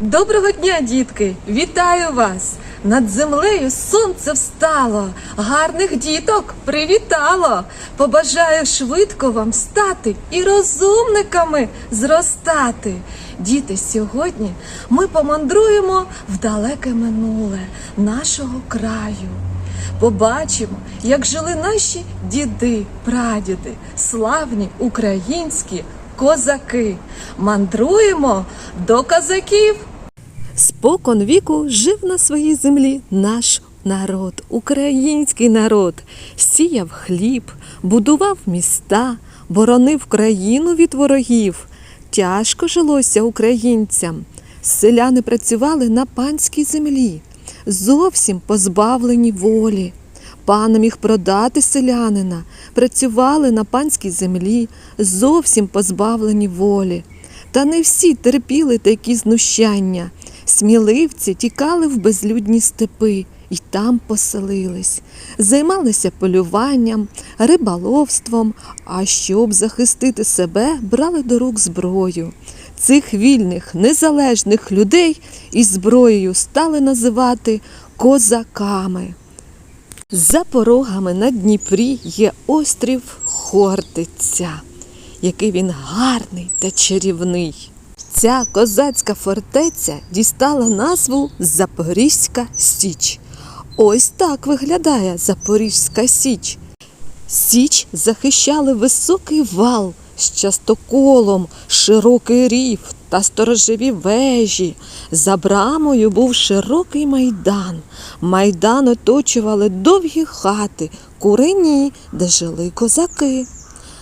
Доброго дня, дітки! Вітаю вас! Над землею сонце встало, гарних діток привітало. Побажаю швидко вам стати і розумниками зростати. Діти, сьогодні ми помандруємо в далеке минуле нашого краю. Побачимо, як жили наші діди, прадіди, славні українські козаки. Мандруємо до козаків. Спокон віку жив на своїй землі наш народ, український народ, сіяв хліб, будував міста, боронив країну від ворогів. Тяжко жилося українцям. Селяни працювали на панській землі, зовсім позбавлені волі. Пан міг продати селянина, працювали на панській землі, зовсім позбавлені волі. Та не всі терпіли такі знущання. Сміливці тікали в безлюдні степи і там поселились, займалися полюванням, риболовством, а щоб захистити себе, брали до рук зброю. Цих вільних, незалежних людей із зброєю стали називати козаками. За порогами на Дніпрі є острів Хортиця, який він гарний та чарівний. Ця козацька фортеця дістала назву Запорізька Січ. Ось так виглядає Запорізька Січ. Січ захищали високий вал з частоколом, широкий рів та сторожові вежі. За брамою був широкий майдан. Майдан оточували довгі хати, курені, де жили козаки.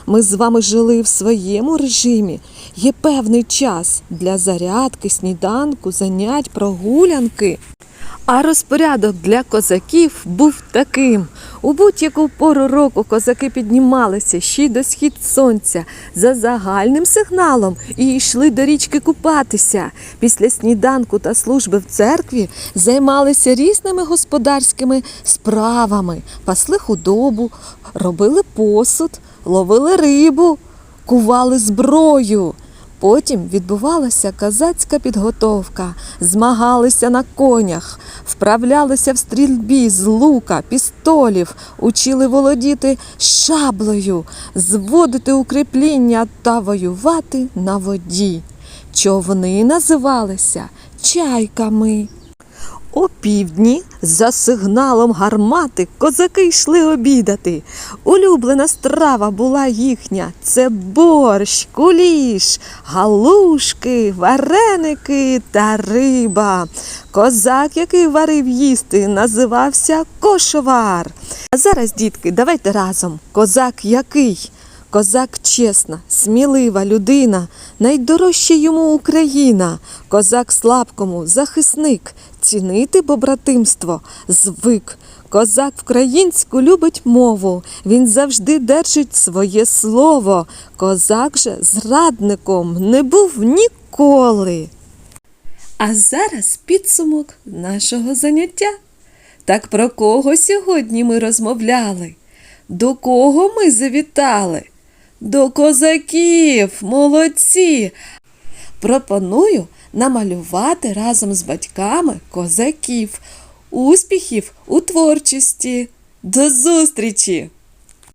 Ми з вами жили в своєму режимі. Є певний час для зарядки, сніданку, занять, прогулянки. А розпорядок для козаків був таким. У будь-яку пору року козаки піднімалися ще й до схід сонця за загальним сигналом і йшли до річки купатися. Після сніданку та служби в церкві займалися різними господарськими справами, пасли худобу, робили посуд, ловили рибу, кували зброю. Потім відбувалася козацька підготовка, змагалися на конях, вправлялися в стрільбі з лука, пістолів, учили володіти шаблею, зводити укріпління та воювати на воді. Човни називалися чайками. О півдні за сигналом гармати козаки йшли обідати. Улюблена страва була їхня це борщ, куліш, галушки, вареники та риба. Козак, який варив їсти, називався кошовар. А зараз, дітки, давайте разом. Козак який? Козак чесна, смілива людина, найдорожча йому Україна, козак слабкому, захисник, цінити побратимство, звик. Козак українську любить мову, він завжди держить своє слово. Козак же зрадником не був ніколи. А зараз підсумок нашого заняття. Так про кого сьогодні ми розмовляли? До кого ми завітали? До козаків, молодці! Пропоную намалювати разом з батьками козаків. Успіхів у творчості. До зустрічі!